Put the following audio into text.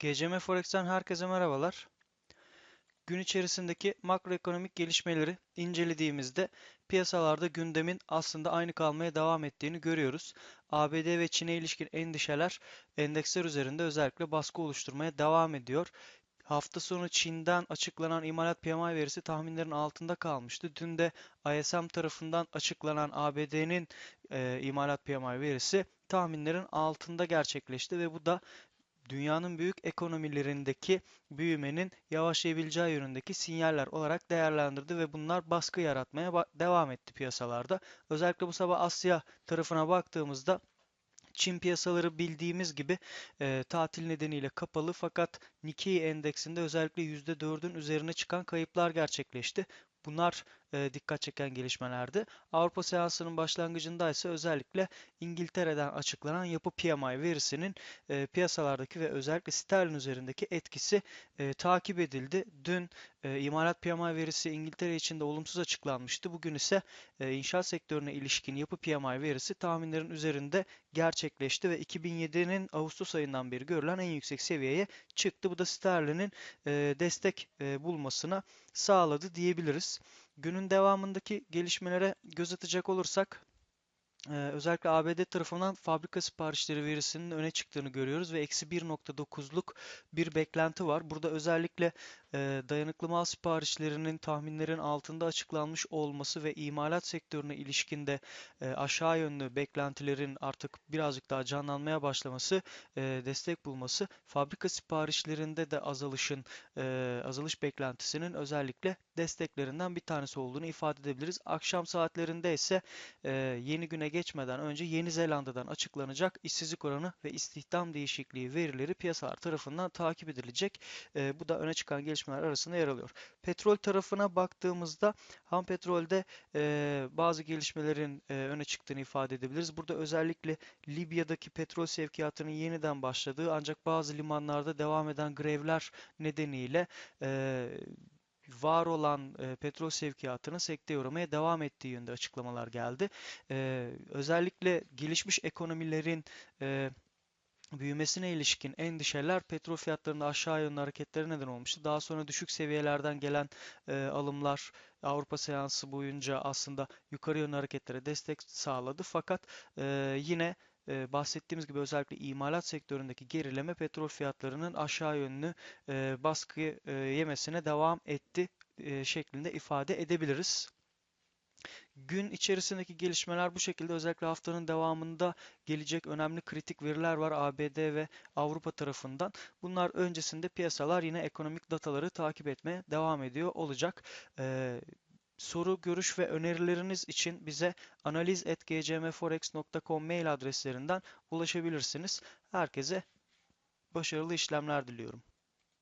GCM Forex'ten herkese merhabalar. Gün içerisindeki makroekonomik gelişmeleri incelediğimizde piyasalarda gündemin aslında aynı kalmaya devam ettiğini görüyoruz. ABD ve Çin'e ilişkin endişeler endeksler üzerinde özellikle baskı oluşturmaya devam ediyor. Hafta sonu Çin'den açıklanan imalat PMI verisi tahminlerin altında kalmıştı. Dün de ISM tarafından açıklanan ABD'nin e, imalat PMI verisi tahminlerin altında gerçekleşti ve bu da dünyanın büyük ekonomilerindeki büyümenin yavaşlayabileceği yönündeki sinyaller olarak değerlendirdi ve bunlar baskı yaratmaya devam etti piyasalarda. Özellikle bu sabah Asya tarafına baktığımızda Çin piyasaları bildiğimiz gibi e, tatil nedeniyle kapalı fakat Nikkei endeksinde özellikle %4'ün üzerine çıkan kayıplar gerçekleşti. Bunlar e, dikkat çeken gelişmelerdi. Avrupa seansının başlangıcında ise özellikle İngiltere'den açıklanan yapı PMI verisinin e, piyasalardaki ve özellikle sterlin üzerindeki etkisi e, takip edildi. Dün e, imalat PMI verisi İngiltere için de olumsuz açıklanmıştı. Bugün ise e, inşaat sektörüne ilişkin yapı PMI verisi tahminlerin üzerinde gerçekleşti ve 2007'nin Ağustos ayından beri görülen en yüksek seviyeye çıktı. Bu da sterlinin destek bulmasına sağladı diyebiliriz. Günün devamındaki gelişmelere göz atacak olursak ee, özellikle ABD tarafından fabrika siparişleri verisinin öne çıktığını görüyoruz ve eksi 1.9'luk bir beklenti var. Burada özellikle e, dayanıklı mal siparişlerinin tahminlerin altında açıklanmış olması ve imalat sektörüne ilişkinde e, aşağı yönlü beklentilerin artık birazcık daha canlanmaya başlaması, e, destek bulması, fabrika siparişlerinde de azalışın e, azalış beklentisinin özellikle desteklerinden bir tanesi olduğunu ifade edebiliriz. Akşam saatlerinde ise yeni güne geçmeden önce Yeni Zelanda'dan açıklanacak işsizlik oranı ve istihdam değişikliği verileri piyasalar tarafından takip edilecek. Bu da öne çıkan gelişmeler arasında yer alıyor. Petrol tarafına baktığımızda ham petrolde e, bazı gelişmelerin e, öne çıktığını ifade edebiliriz. Burada özellikle Libya'daki petrol sevkiyatının yeniden başladığı ancak bazı limanlarda devam eden grevler nedeniyle e, var olan e, petrol sevkiyatının sekteye uğramaya devam ettiği yönde açıklamalar geldi. E, özellikle gelişmiş ekonomilerin e, büyümesine ilişkin endişeler petrol fiyatlarında aşağı yönlü hareketleri neden olmuştu. Daha sonra düşük seviyelerden gelen e, alımlar Avrupa seansı boyunca aslında yukarı yönlü hareketlere destek sağladı. Fakat e, yine e, bahsettiğimiz gibi özellikle imalat sektöründeki gerileme petrol fiyatlarının aşağı yönlü e, baskı e, yemesine devam etti e, şeklinde ifade edebiliriz. Gün içerisindeki gelişmeler bu şekilde özellikle haftanın devamında gelecek önemli kritik veriler var ABD ve Avrupa tarafından. Bunlar öncesinde piyasalar yine ekonomik dataları takip etmeye devam ediyor olacak. Ee, soru, görüş ve önerileriniz için bize analiz.gcmforex.com mail adreslerinden ulaşabilirsiniz. Herkese başarılı işlemler diliyorum.